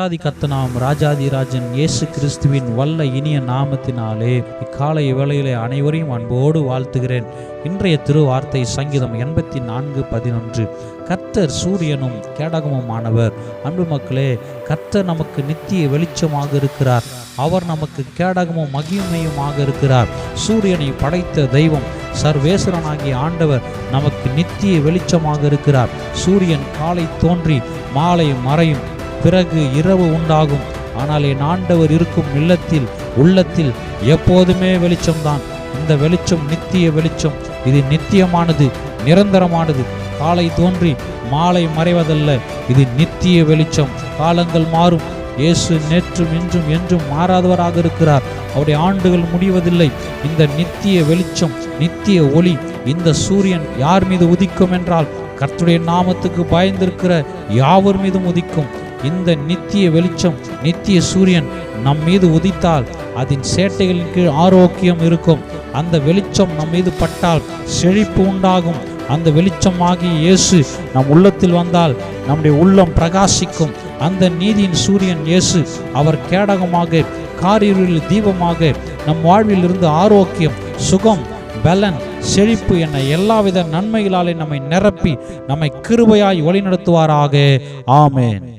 ராஜாதி கத்தனாம் ராஜாதிராஜன் இயேசு கிறிஸ்துவின் வல்ல இனிய நாமத்தினாலே இக்காலை வேளையிலே அனைவரையும் அன்போடு வாழ்த்துகிறேன். இன்றைய திருவார்த்தை சங்கீதம் எண்பத்தி நான்கு பதினொன்று. கர்த்தர் சூரியனும் கேடகமுமானவர். அன்பு மக்களே கர்த்தர் நமக்கு நித்திய வெளிச்சமாக இருக்கிறார். அவர் நமக்கு கேடகமும் மகிமையுமாக இருக்கிறார். சூரியனை படைத்த தெய்வம் சர்வேஸ்வரனாகிய ஆண்டவர் நமக்கு நித்திய வெளிச்சமாக இருக்கிறார். சூரியன் காலை தோன்றி மாலை மறையும். பிறகு இரவு உண்டாகும். ஆனால் என் ஆண்டவர் இருக்கும் இல்லத்தில் உள்ளத்தில் எப்போதுமே வெளிச்சம்தான். இந்த வெளிச்சம் நித்திய வெளிச்சம். இது நித்தியமானது நிரந்தரமானது. காலை தோன்றி மாலை மறைவதல்ல. இது நித்திய வெளிச்சம். காலங்கள் மாறும். இயேசு நேற்றும் இன்றும் என்றும் மாறாதவராக இருக்கிறார். அவருடைய ஆண்டுகள் முடிவதில்லை. இந்த நித்திய வெளிச்சம் நித்திய ஒளி இந்த சூரியன் யார் மீது உதிக்கும் என்றால் கர்த்துடைய நாமத்துக்கு பயந்திருக்கிற யாவர் மீதும் உதிக்கும். இந்த நித்திய வெளிச்சம் நித்திய சூரியன் நம் மீது உதித்தால் அதன் சேட்டைகளின் கீழ் ஆரோக்கியம் இருக்கும். அந்த வெளிச்சம் நம் மீது பட்டால் செழிப்பு உண்டாகும். அந்த வெளிச்சமாகிய இயேசு நம் உள்ளத்தில் வந்தால் நம்முடைய உள்ளம் பிரகாசிக்கும். அந்த நீதியின் சூரியன் இயேசு அவர் கேடகமாக காரிருளில் தீபமாக நம் வாழ்வில் இருந்து ஆரோக்கியம் சுகம் பலன் செழிப்பு என எல்லாவித நன்மைகளாலே நம்மை நிரப்பி நம்மை கிருபையாய் வழிநடத்துவாராக. ஆமேன்.